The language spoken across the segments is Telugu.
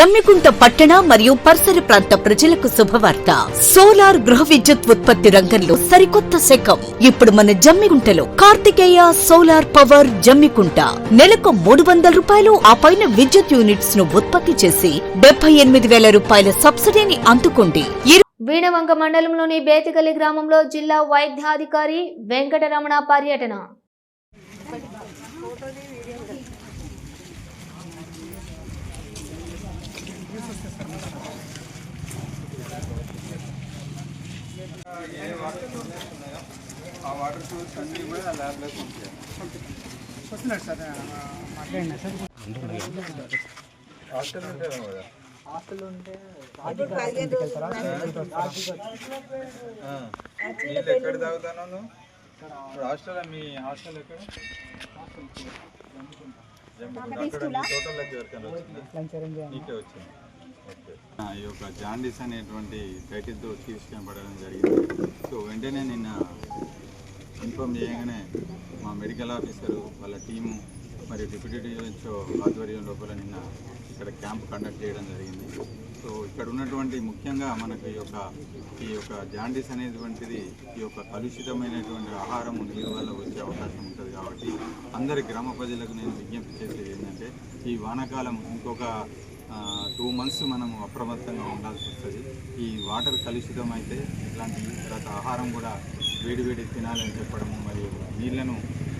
జమ్మికుంట పట్టణ మరియు పరిసర ప్రాంత ప్రజలకు శుభవార్త. సోలార్ గృహ విద్యుత్ ఉత్పత్తి రంగంలో సరికొత్త శకం. ఇప్పుడు మన జమ్మికుంటలో కార్తికేయ సోలార్ పవర్ జమ్మికుంట. నెలకు మూడు వందల రూపాయలు ఆ పైన విద్యుత్ యూనిట్స్ను ఉత్పత్తి చేసి డెబ్బై ఎనిమిది వేల రూపాయల సబ్సిడీని అందుకోండి. ఈ వీణవంక మండలంలోని బేతికల్లి గ్రామంలో జిల్లా వైద్యాధికారి వెంకటరమణ పర్యటన. ఆ వాటర్ సోర్స్ అన్ని కూడా ల్యాబ్లోకి ఉంటాయి వస్తున్నాడు సార్ మాట్లాడినా సార్ హాస్టల్ ఉంటాయి కదా హాస్టల్ ఉంటే ఆ. నీళ్ళు ఎక్కడ తాగుతాను నువ్వు హాస్టల్ మీ హాస్టల్ ఎక్కడ జంబుకుంట. అక్కడ మీ తోటలోకి ఎవరికైనా వచ్చిందా లంచ్ అరేంజ్ చేయాలి నీకే వచ్చింది ఆ, ఈ యొక్క జాండీస్ అనేటువంటి టైటిల్తో తీసుకొని జరిగింది. సో వెంటనే నిన్న ఇన్ఫామ్ చేయగానే మా మెడికల్ ఆఫీసరు వాళ్ళ టీము మరియు డిప్యూటీ డిఓ ఆధ్వర్యం లోపల నిన్న ఇక్కడ క్యాంప్ కండక్ట్ చేయడం జరిగింది. సో ఇక్కడ ఉన్నటువంటి ముఖ్యంగా మనకు ఈ యొక్క ఈ యొక్క జాండీస్ అనేటువంటిది ఈ యొక్క కలుషితమైనటువంటి ఆహారం నీరు వల్ల వచ్చే అవకాశం ఉంటుంది కాబట్టి అందరి గ్రామ ప్రజలకు నేను విజ్ఞప్తి చేసేది ఏంటంటే ఈ వానాకాలం ఇంకొక టూ మంత్స్ మనము అప్రమత్తంగా ఉండాల్సి వస్తుంది. ఈ వాటర్ కలుషితం అయితే ఇట్లాంటి తర్వాత ఆహారం కూడా వేడి వేడి తినాలని చెప్పడము మరియు నీళ్ళను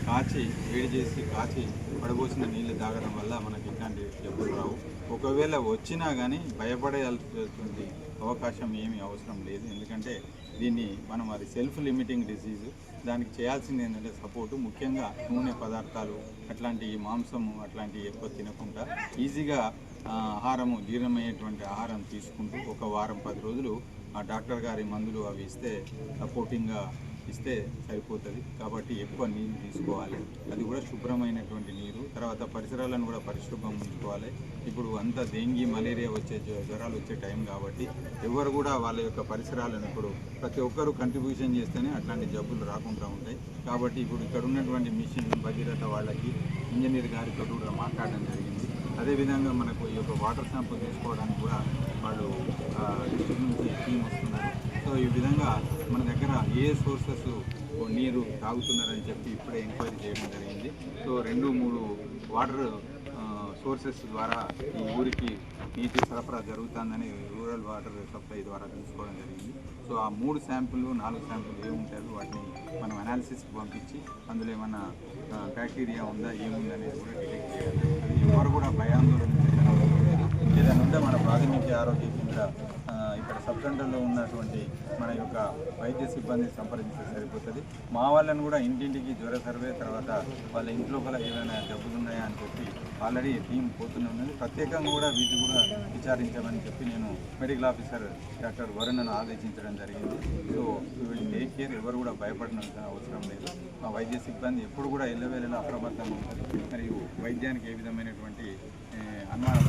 కాచి వేడి చేసి కాచి పడబోసిన నీళ్ళు తాగడం వల్ల మనకి ఇట్లాంటి జబ్బులు రావు. ఒకవేళ వచ్చినా కానీ భయపడేయాల్సినటువంటి అవకాశం ఏమీ అవసరం లేదు. ఎందుకంటే దీన్ని మనం అది సెల్ఫ్ లిమిటింగ్ డిసీజ్ దానికి చేయాల్సింది ఏంటంటే సపోర్టు ముఖ్యంగా నూనె పదార్థాలు అట్లాంటి మాంసము అట్లాంటివి ఎక్కువ తినకుండా ఈజీగా ఆహారము జీర్ణమయ్యేటువంటి ఆహారం తీసుకుంటూ ఒక వారం పది రోజులు ఆ డాక్టర్ గారి మందులు అవి ఇస్తే సపోర్టింగ్గా ఇస్తే సరిపోతుంది. కాబట్టి ఎక్కువ నీరు తీసుకోవాలి. అది కూడా శుభ్రమైనటువంటి నీరు. తర్వాత పరిసరాలను కూడా పరిశుభ్రం ఉంచుకోవాలి. ఇప్పుడు అంతా డెంగీ మలేరియా వచ్చే జ్వ- జ్వరాలు వచ్చే టైం కాబట్టి ఎవరు కూడా వాళ్ళ యొక్క పరిసరాలను ఇప్పుడు ప్రతి ఒక్కరు కంట్రిబ్యూషన్ చేస్తేనే అట్లాంటి జబ్బులు రాకుండా ఉంటాయి. కాబట్టి ఇప్పుడు ఇక్కడ ఉన్నటువంటి మిషన్ భగీరథ వాళ్ళకి ఇంజనీర్ గారితో కూడా మాట్లాడడం జరిగింది. అదేవిధంగా మనకు ఈ యొక్క వాటర్ శాంపుల్ తీసుకోవడానికి కూడా వాళ్ళు డిస్ట్రిక్ట్ నుంచి టీం వస్తున్నారు. సో ఈ విధంగా మన దగ్గర ఏ సోర్సెస్ నీరు తాగుతున్నారని చెప్పి ఇప్పుడే ఎంక్వైరీ చేయడం జరిగింది. సో రెండు మూడు వాటర్ సోర్సెస్ ద్వారా ఈ ఊరికి నీటి సరఫరా జరుగుతుందని రూరల్ వాటర్ సప్లై ద్వారా తెలుసుకోవడం జరిగింది. సో ఆ మూడు శాంపుల్ నాలుగు శాంపుల్ ఏముంటాయో వాటిని మనం అనాలిసిస్కి పంపించి అందులో ఏమైనా బ్యాక్టీరియా ఉందా ఏముందనేది కూడా డిటెక్ట్ చేయాలి. ఎవరు కూడా భయాందోళన ఏదైనా ఉంటే మన ప్రాథమిక ఆరోగ్య కేంద్ర ఉత్కంఠలో ఉన్నటువంటి మన యొక్క వైద్య సిబ్బందిని సంప్రదించే సరిపోతుంది. మా వాళ్ళని కూడా ఇంటింటికి జ్వర సర్వే తర్వాత వాళ్ళ ఇంట్లో ఏమైనా జబ్బులు ఉన్నాయా అని చెప్పి ఆల్రెడీ టీం పోతూనే ఉన్నది. ప్రత్యేకంగా కూడా వీటి కూడా విచారించమని చెప్పి నేను మెడికల్ ఆఫీసర్ డాక్టర్ వరుణ్ను ఆదేశించడం జరిగింది. సో టేక్ కేర్ ఎవరు కూడా భయపడిన అవసరం లేదు. మా వైద్య సిబ్బంది ఎప్పుడు కూడా ఎల్లవేళలా అప్రమత్తంగా ఉంటుంది. మరియు వైద్యానికి ఏ విధమైనటువంటి ఏ, అనుమానం